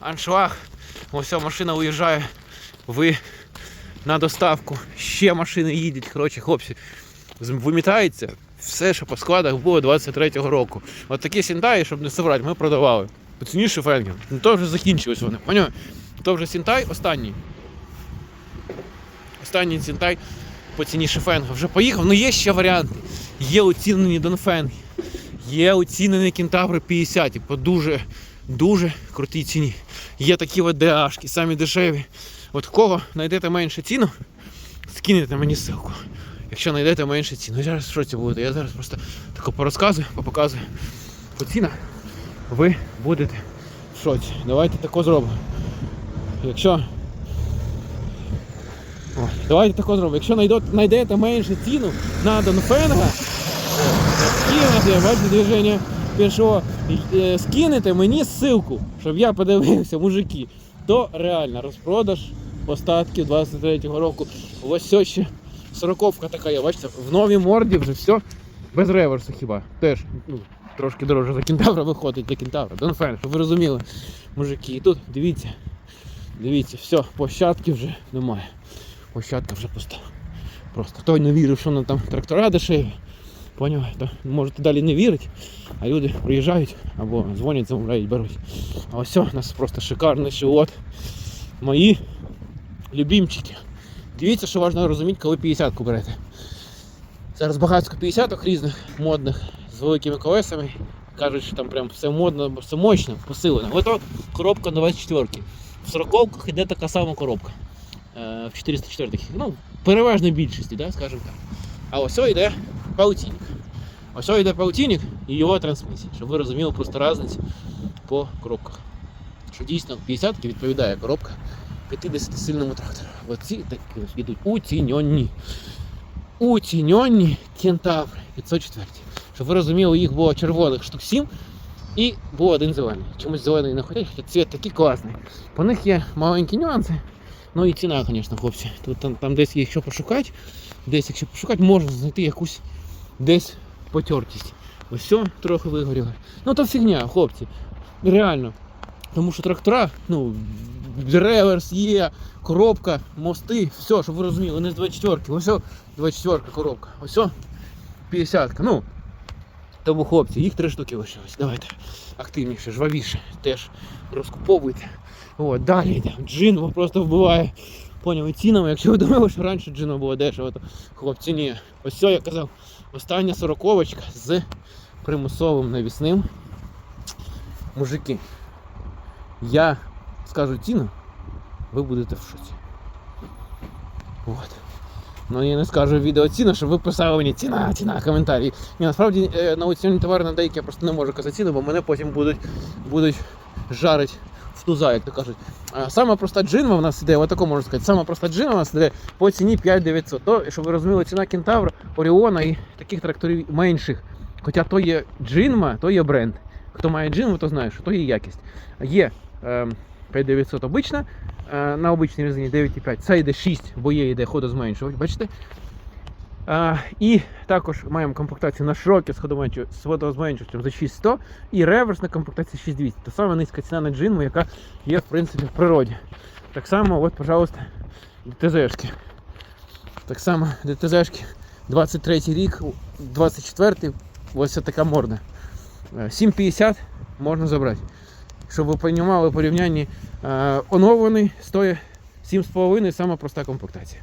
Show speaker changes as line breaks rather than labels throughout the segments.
аншлаг. Ось машина уїжджає. Ви на доставку. Ще машини їдуть. Коротше, хлопці, вимітається все, що по складах було 23-го року. От такі сінтаї, щоб не соврати, ми продавали. По ціні шифенгів. Ну то вже закінчились вони. Поняв? То вже сінтай останній. Останній сінтай по ціні шифенга вже поїхав. Ну є ще варіанти. Є оцінені Донфенги. Є оцінені кентаври 50 по дуже, дуже крутій ціні. Є такі от ДАшки, самі дешеві. От кого знайдете менше ціну, скинете мені ссылку. Якщо знайдете менше ціну. Зараз в шоці будете. Я зараз просто тако порозказую, попоказую по цінах. Ви будете в шоці. Давайте тако зробимо. Якщо. О, давайте тако зробимо. Якщо знайдете менше ціну на Донфенга, скинете, бачите движення пішого, е, скинете мені ссылку, щоб я подивився, мужики. То реально розпродаж остатків 23-го року. Ось все ще сороковка така є, бачите, в новій морді вже все без реверсу хіба. Теж ну, трошки дороже за кентавра виходить для кентавра. Донфен, щоб ви розуміли, мужики. І тут дивіться, дивіться, все, площадки вже немає. Площадка вже пуста. Просто той не вірив, що на там трактора дешеві. Поняв? Можете далі не вірити, а люди приїжджають або дзвонять, замовляють, беруть. А ось все, у нас просто шикарний шилот. Мої любімчики. Дивіться, що важливо розуміти, коли 50-ку берете. Зараз багатько 50-ок різних модних з великими колесами. Кажуть, що там прям все модно, все мощно, посилено. Ото коробка на 24-ки. В 40-ках йде така сама коробка. Е, В 404-х. Ну, в переважній більшості, да, скажімо так. А ось йде паутинник. Ось йде паутинник і його трансмісія, щоб ви розуміли просто різницю по коробках. Що дійсно 50 відповідає коробка 50-сильному трактору. Оці такі йдуть уціньонні. Уціньонні кентаври 504. Щоб ви розуміли, їх було червоних штук 7 і був один зелений. Чомусь зелений не хотять, хоча цвіт такий класний. По них є маленькі нюанси. Ну і ціна, звісно, хлопці. Тут там, там десь що пошукати, десь якщо пошукати, можна знайти якусь десь потертість. Ось все трохи вигоріло. Ну то фігня, хлопці. Реально. Тому що трактора, ну, реверс є, коробка, мости, все, щоб ви розуміли, не з 24-ки. Ось все 24 коробка. Ось 50 -ка. Ну, тому хлопці, їх три штуки лишилось. Давайте активніше, жвавіше теж розкуповуйте. От, далі йде. Джин просто вбиває. Поняв, і цінами, якщо ви думали, що раніше джино було дешево, то хлопці ні. Ось все, я казав, остання сороковочка з примусовим навісним. Мужики, я скажу ціну, ви будете в шоці. От. Ну я не скажу відео ціну, щоб ви писали мені ціна, ціна, коментарі. Ні, насправді е, на оціні товари на деякі я просто не можу казати ціну, бо мене потім будуть, будуть жарить туза, як то кажуть. Сама проста джинва в нас іде, отако можу сказати, сама проста джинва у нас іде по ціні 5900. То, щоб ви розуміли, ціна Кентавра, Оріона і таких тракторів менших. Хоча то є джинма, то є бренд. Хто має джинву, то знає, що то є якість. Є е, 5900 обична, е, на обичній резині 9,5. Це йде 6, бо є йде ходозменшувач, бачите? І також маємо комплектацію на широке з ходозменшувачем за 6100 і реверсна комплектація 6200. Та сама низька ціна на джинму, яка є в принципі в природі. Так само, от, пожалуйста, ДТЗшки. Так само ДТЗшки 23 рік, 24 ось така морда. Е, 7,50 можна забрати. Щоб ви розуміли, порівнянні е, оновлений стоїть 7,5 сама проста комплектація.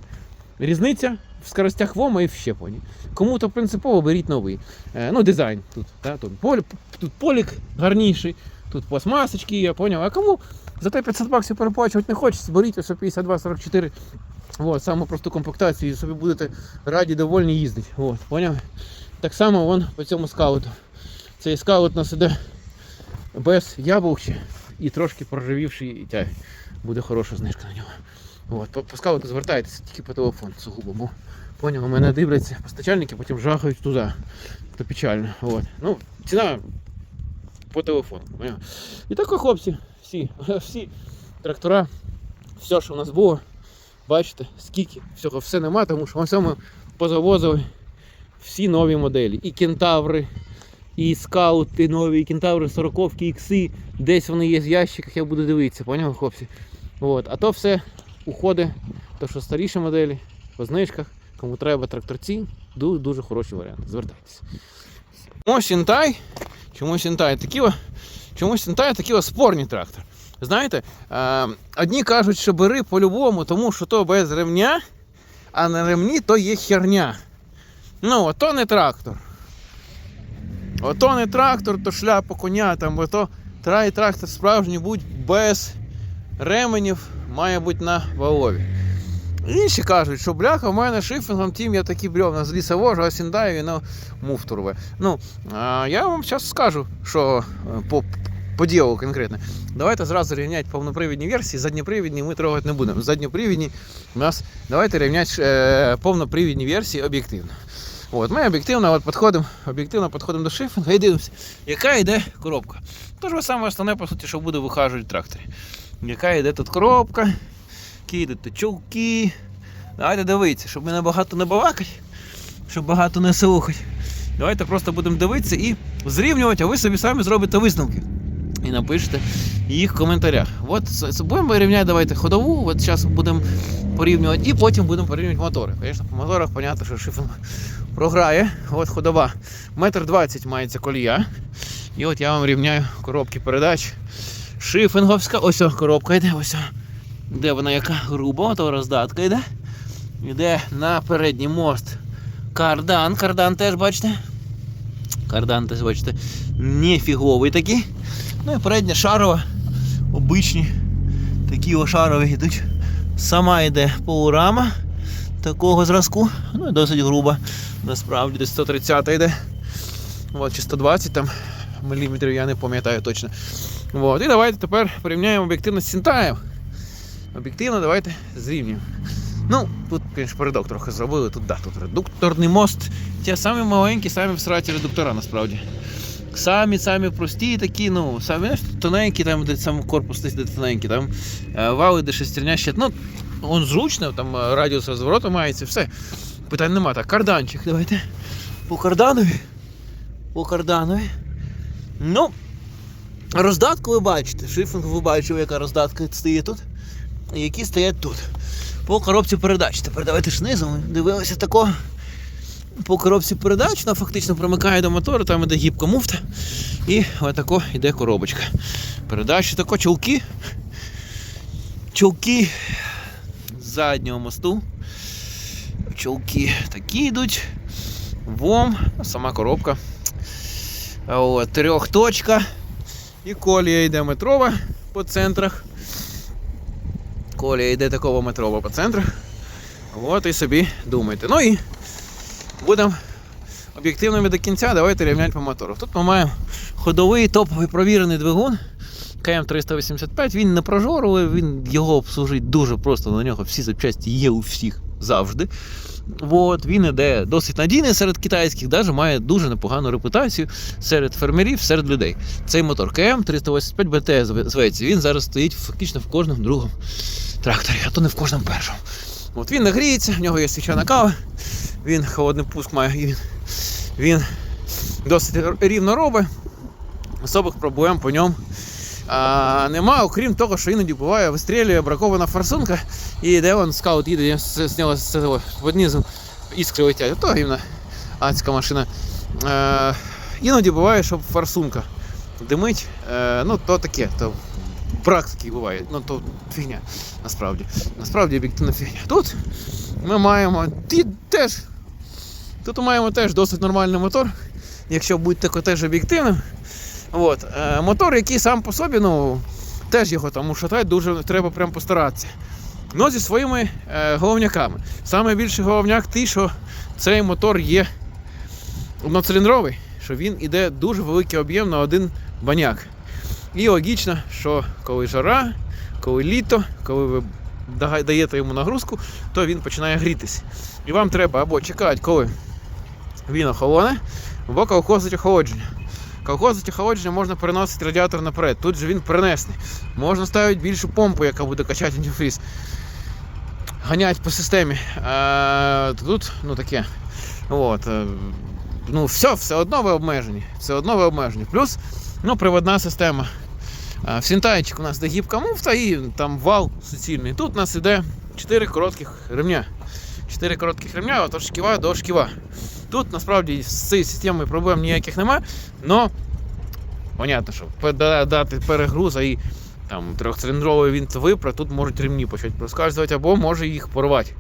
Різниця в скоростях ВОМа і в щепленні. Кому-то принципово беріть новий. Е, ну, дизайн тут. Да, тут, полі, тут полік гарніший, тут пластмасочки, я поняв. А кому за те 500 баксів переплачувати не хочеться, беріть ось 52-44. Вот, саму просту комплектацію і собі будете раді довольні їздити. Вот, поняв? Так само вон по цьому скауту. Цей скаут у нас іде без яблучки і трошки проржавівший тяг. Буде хороша знижка на нього. От, по, по скауту звертайтеся тільки по телефону сугубо, бо поняв, у мене дивляться постачальники, потім жахають туди. То печально. От. Ну, ціна по телефону. Поняв? І так, хлопці, всі, всі трактора, все, що у нас було, бачите, скільки, всього, все нема, тому що ми всьому позавозили всі нові моделі. І кентаври, і скаути нові, і кентаври 40 ікси, десь вони є в ящиках, я буду дивитися, поняли, хлопці? От. А то все уходить, то що старіші моделі, по знижках, кому треба тракторці, дуже, дуже хороший варіант. Звертайтеся. Чому Сінтай? Чому Сінтай? Такі, чому Сінтай такі спорні трактор. Знаєте, одні кажуть, що бери по-любому, тому що то без ремня, а на ремні то є херня. Ну, ото не трактор. Ото не трактор, то шляпа коня, там, ото трай трактор справжній будь без ременів, має бути на валові. Інші кажуть, що бляха в мене шифінгом тім я такі бревна з ліса вожу, і на муфту рве. Ну, я вам зараз скажу, що е, по, по ділу конкретно. Давайте зразу рівняти повнопривідні версії, задньопривідні ми трогати не будемо. Задньопривідні у нас давайте рівняти е, повнопривідні версії об'єктивно. От, ми об'єктивно от підходимо, об'єктивно підходимо до шифінга і дивимося, яка йде коробка. Тож саме основне, по суті, що буде вихажувати в тракторі. Яка йде тут коробка, які йдуть тут чулки. Давайте дивитися, щоб ми не багато не балакати, щоб багато не слухати. Давайте просто будемо дивитися і зрівнювати, а ви собі самі зробите висновки. І напишете їх в коментарях. От будемо рівняти давайте ходову, от зараз будемо порівнювати, і потім будемо порівнювати мотори. Звісно, по моторах, понятно, що шифінг програє. От ходова. Метр двадцять мається колія. І от я вам рівняю коробки передач. Шифінговська, ось о, коробка йде, ось. о. Де вона яка груба, то роздатка йде. Йде на передній мост кардан. Кардан теж бачите. Кардан теж бачите. Нефіговий такий. Ну і передня шарова. Обичні. Такі о шарові йдуть. Сама йде полурама такого зразку. Ну і досить груба. Насправді десь 130 йде. От, чи 120 там міліметрів, я не пам'ятаю точно. От. І давайте тепер порівняємо об'єктивність Сінтаєв. Об'єктивно давайте зрівнюємо. Ну, тут, звісно, передок трохи зробили, тут да, тут редукторний мост. Ті самі маленькі, самі всраті редуктора насправді. Самі самі прості такі, ну, самі тоненькі, там, де сам корпус де тоненький, там е, вали, де шестерня ще. Ну, он зручно, там е, радіус розвороту мається, все. Питань нема. Так, карданчик, давайте. По карданові. По карданові. Ну, роздатку ви бачите. Шифінг ви бачили, яка роздатка стоїть тут. І які стоять тут. По коробці передач. Тепер давайте ж ми Дивилися такого. По коробці передач вона фактично примикає до мотору, там іде гібка муфта. І отако йде коробочка. Передачі тако чулки. Чулки з заднього мосту. Чулки такі йдуть. Вом, сама коробка. От, трьохточка. І колія йде метрова по центрах. Колія йде такого метрова по центрах. От і собі думайте. Ну і будемо об'єктивними до кінця. Давайте рівняти по мотору. Тут ми маємо ходовий топовий провірений двигун. КМ385, він не прожоровий, він його обслужить дуже просто. На нього всі запчасті є у всіх завжди. От, він іде досить надійний серед китайських, навіть має дуже непогану репутацію серед фермерів, серед людей. Цей мотор КМ 385 БТ зветься. Він зараз стоїть фактично в кожному другому тракторі, а то не в кожному першому. От він нагріється, в нього є свічана кава, він холодний пуск має, і він, він досить рівно робить. Особих проблем по ньому а, нема, окрім того, що іноді буває, вистрілює бракована форсунка, і де он скаут їде, з, з цього низом іскри летять. То гівна адська машина. Е, іноді буває, що форсунка димить, е, ну то таке, то брак буває, ну то фігня, насправді. Насправді об'єктивна фігня. Тут ми маємо теж. Тут маємо теж досить нормальний мотор, якщо будьте теж об'єктивним. От. Е, мотор, який сам по собі, ну, теж його там ушатати дуже треба прям постаратися. Ну, зі своїми е, головняками. Саме більший головняк той, що цей мотор є одноциліндровий, що він іде дуже великий об'єм на один баняк. І логічно, що коли жара, коли літо, коли ви даєте йому нагрузку, то він починає грітись. І вам треба або чекати, коли він охолоне, або колхозить охолодження. Колхозить охолодження можна переносити радіатор наперед. Тут же він перенесений. Можна ставити більшу помпу, яка буде качати антифріз. Ганять по системі. А, тут, ну таке. От. е, ну, все, все одно ви обмежені. Все одно ви обмежені. Плюс ну, приводна система. А, В Сінтайчик у нас де гібка муфта і там вал суцільний. Тут у нас іде 4 коротких ремня. 4 коротких ремня від шківа до шківа. Тут насправді з цією системою проблем ніяких нема, але понятно, що дати перегруза і там трьохциліндровий він випра, тут можуть ремні почати проскальзувати або може їх порвати.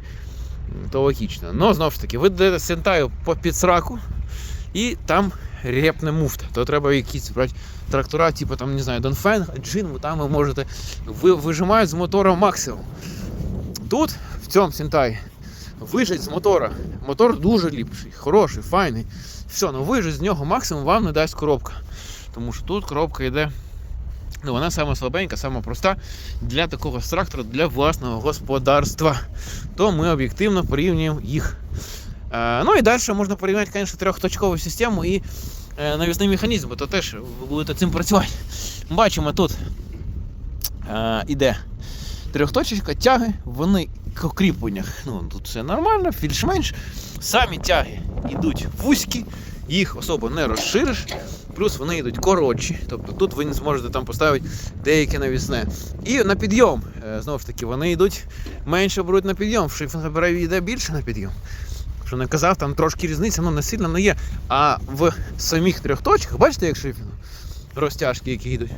То логічно. Но знову ж таки, ви даєте сентаю по підсраку і там репне муфта. То треба якісь брати трактора, типу там, не знаю, Донфен, Джин, там ви можете ви, вижимають з мотора максимум. Тут, в цьому сентаї, вижить з мотора. Мотор дуже ліпший, хороший, файний. Все, ну вижить з нього максимум вам не дасть коробка. Тому що тут коробка йде. Ну, вона сама слабенька, сама проста для такого трактора для власного господарства. То ми об'єктивно порівнюємо їх. Е, ну і далі можна порівняти, звісно, трьохточкову систему і е, навісний механізм, то теж ви будете цим працювати. Бачимо, тут е, іде трьохточечка, тяги, вони кріпленнях. Ну, тут все нормально, більш-менш. Самі тяги йдуть вузькі, їх особо не розшириш. Плюс вони йдуть коротші, тобто тут ви не зможете там поставити деяке навісне. І на підйом, е, знову ж таки, вони йдуть менше беруть на підйом. В шифінг йде більше на підйом. Що не казав, там трошки різниця, ну не сильно не є. А в самих трьох точках, бачите, як шифінг? Розтяжки, які йдуть.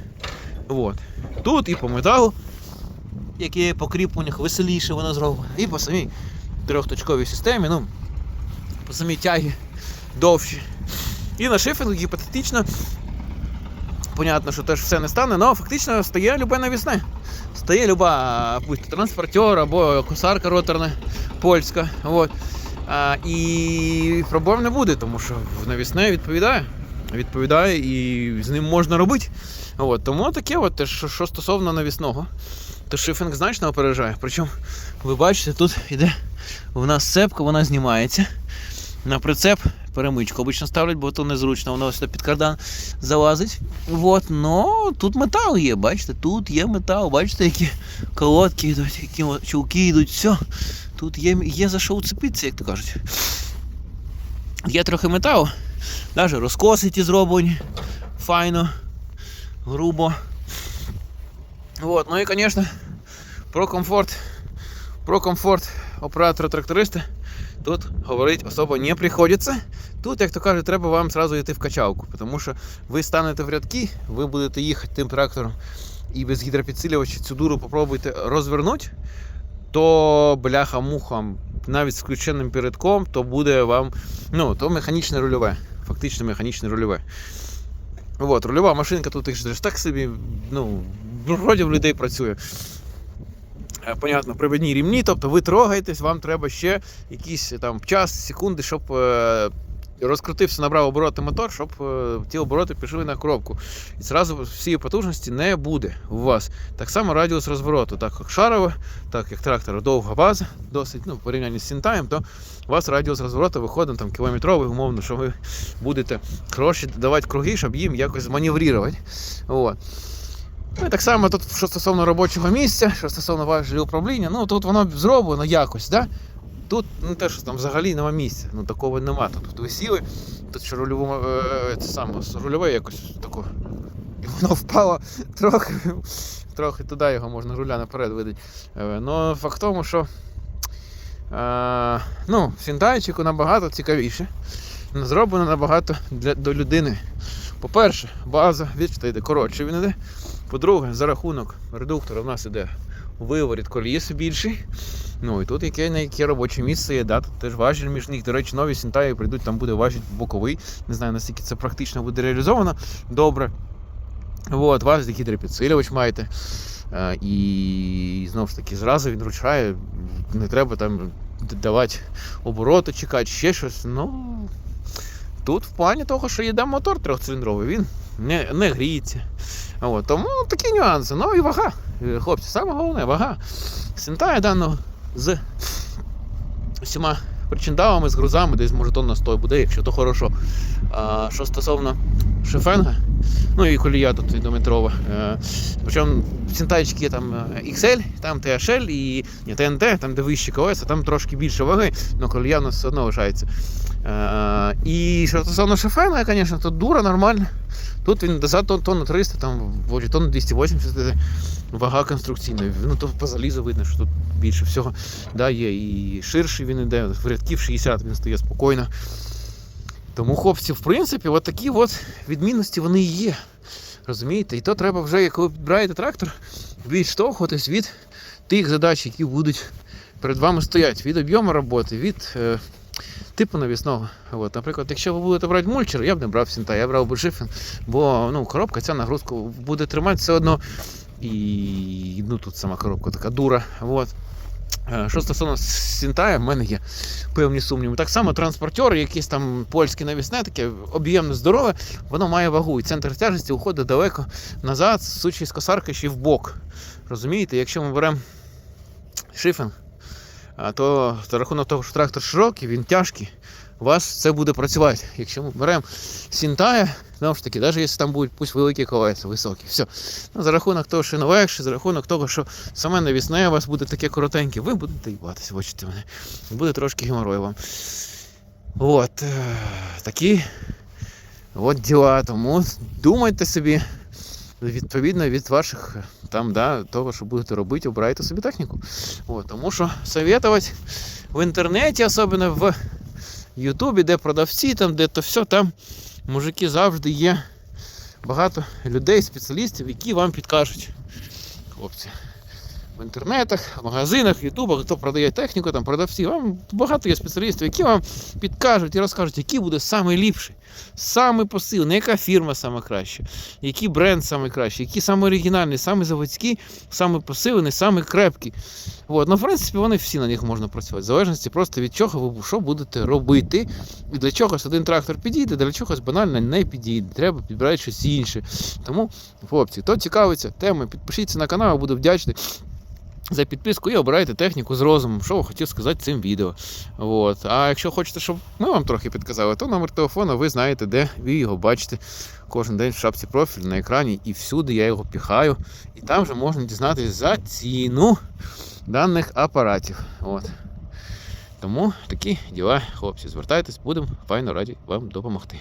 От. Тут і по металу, які по кріпленнях веселіше воно зроблено, і по самій трьохточковій системі, ну, по самій тягі довші. І на шифінгу гіпотетично, понятно, що теж все не стане, але фактично стає любе навісне. Стає люба будь то транспортер або косарка роторна польська. От. А, і проблем не буде, тому що навісне відповідає. Відповідає і з ним можна робити. От, тому таке, от, що, що стосовно навісного, то шифінг значно опережає. Причому, ви бачите, тут іде у нас цепка, вона знімається. На прицеп перемичку обично ставлять, бо то незручно, воно сюди під кардан залазить. От, но тут метал є, бачите, тут є метал, бачите, які колодки йдуть, які чулки йдуть, все. Тут є, є за що уцепитися, як то кажуть. Є трохи металу, навіть розкоситі зроблені, файно, грубо. От, ну і, звісно, про комфорт. Про комфорт оператора-тракториста тут говорити особо не приходиться. Тут, як то кажуть, треба вам зразу йти в качалку, тому що ви станете в рядки, ви будете їхати тим трактором і без гідропідсилювача цю дуру попробуйте розвернути, то бляха-муха, навіть з включеним передком, то буде вам ну, то механічне рульове, фактично механічне рульове. От, рульова машинка тут ж так собі, ну, вроді в людей працює. Е, Понятно, приведні рівні, тобто ви трогаєтесь, вам треба ще якийсь там час, секунди, щоб е, розкрутився, набрав обороти мотор, щоб е, ті обороти пішли на коробку. І зразу всієї потужності не буде у вас. Так само радіус розвороту, так як шарове, так як трактор довга база, досить ну, в порівнянні з сінтаєм, то у вас радіус розвороту виходить там кілометровий, умовно, що ви будете гроші давати круги, щоб їм якось зманеврувати. От. Ну і так само тут, що стосовно робочого місця, що стосовно важелі управління, ну тут воно зроблено якось, да? Тут ну, те, що там взагалі нема місця, ну такого нема. Тут, ви сіли, тут що рульову, е, це саме, рульове якось тако. І воно впало трохи, трохи туди його можна руля наперед видати. Е, ну, факт в тому, що е, ну, сінтайчику набагато цікавіше. Зроблено набагато для, до людини. По-перше, база, бачите, йде коротше він іде. По-друге, за рахунок редуктора в нас іде виворіт коліс більший. Ну і тут яке на яке робоче місце є, да, тут теж важіль між них. До речі, нові сінтаї прийдуть, там буде важіль боковий. Не знаю, наскільки це практично буде реалізовано. Добре. От, вас гідропідсилювач маєте. Е, і знову ж таки, зразу він ручає, не треба там давати обороти, чекати, ще щось. Ну, тут в плані того, що їде мотор трьохциліндровий, він не, не гріється. От, тому такі нюанси. Ну і вага. Е, Хлопці, саме головне вага. Сентає даного з усіма причиндавами, з грузами, десь може тонна 100 буде, якщо то хорошо. А, що стосовно шифенга, ну і колія тут відометрова. Е, причому цінтайчики є там е, XL, там THL і ні, TNT, там де вищі колеса, там трошки більше ваги, але колія у нас все одно лишається. Е, і що стосовно шофена, звісно, тут дура нормальна. Тут він за тонн, тонну 300, там тонну 280 іде. вага конструкційна. Ну то по залізу видно, що тут більше всього да, є. І ширший він іде, в рядків 60 він стає спокійно. Тому, хлопці, в принципі, от такі от відмінності вони і є. Розумієте? І то треба вже, коли підбираєте трактор, відштовхуватись від тих задач, які будуть перед вами стоять, від об'єму роботи, від е, типу навісного. От, наприклад, якщо ви будете брати мульчер, я б не брав сінта, я брав би шифен, бо ну, коробка ця нагрузку буде тримати все одно. І ну, тут сама коробка така дура. От. Е, Що стосовно Сінтая, в мене є певні сумніви. Так само транспортер, якийсь там польське навісне, таке об'ємне здорове, воно має вагу. І центр тяжесті уходить далеко назад, сучі з косарки ще в бок. Розумієте, якщо ми беремо шифен, а то за рахунок того, що трактор широкий, він тяжкий, у вас це буде працювати. Якщо ми беремо Сінтая, знову ж таки, навіть якщо там будуть пусть великі колеса, високі, все. Ну, за рахунок того, що легше, за рахунок того, що саме навісне у вас буде таке коротеньке, ви будете їбатися, бачите мене. Буде трошки геморрой вам. От, е, такі от діла. Тому думайте собі, відповідно від ваших е, там, да, того, що будете робити, обирайте собі техніку. От, тому що советувати в інтернеті, особливо в Ютубі, де продавці, там, де то все, там мужики завжди є багато людей, спеціалістів, які вам підкажуть. Хлопці. В інтернетах, в магазинах, в ютубах, хто продає техніку, там продавці, вам багато є спеціалістів, які вам підкажуть і розкажуть, який буде найліпший, самий посил, яка фірма саме краща, який бренд саме кращий, який саме оригінальний, саме заводський, саме посилений, саме крепкий. От. Ну, в принципі, вони всі на них можна працювати. В залежності просто від чого ви що будете робити. І для чогось один трактор підійде, для чогось банально не підійде. Треба підбирати щось інше. Тому, хлопці, хто цікавиться темою, підпишіться на канал, буду вдячний. За підписку і обирайте техніку з розумом, що ви хотів сказати цим відео. От. А якщо хочете, щоб ми вам трохи підказали, то номер телефону ви знаєте, де ви його бачите кожен день в шапці профілю на екрані, і всюди я його піхаю. І там вже можна дізнатися за ціну даних апаратів. От. Тому такі діла, хлопці, звертайтесь, будемо файно раді вам допомогти.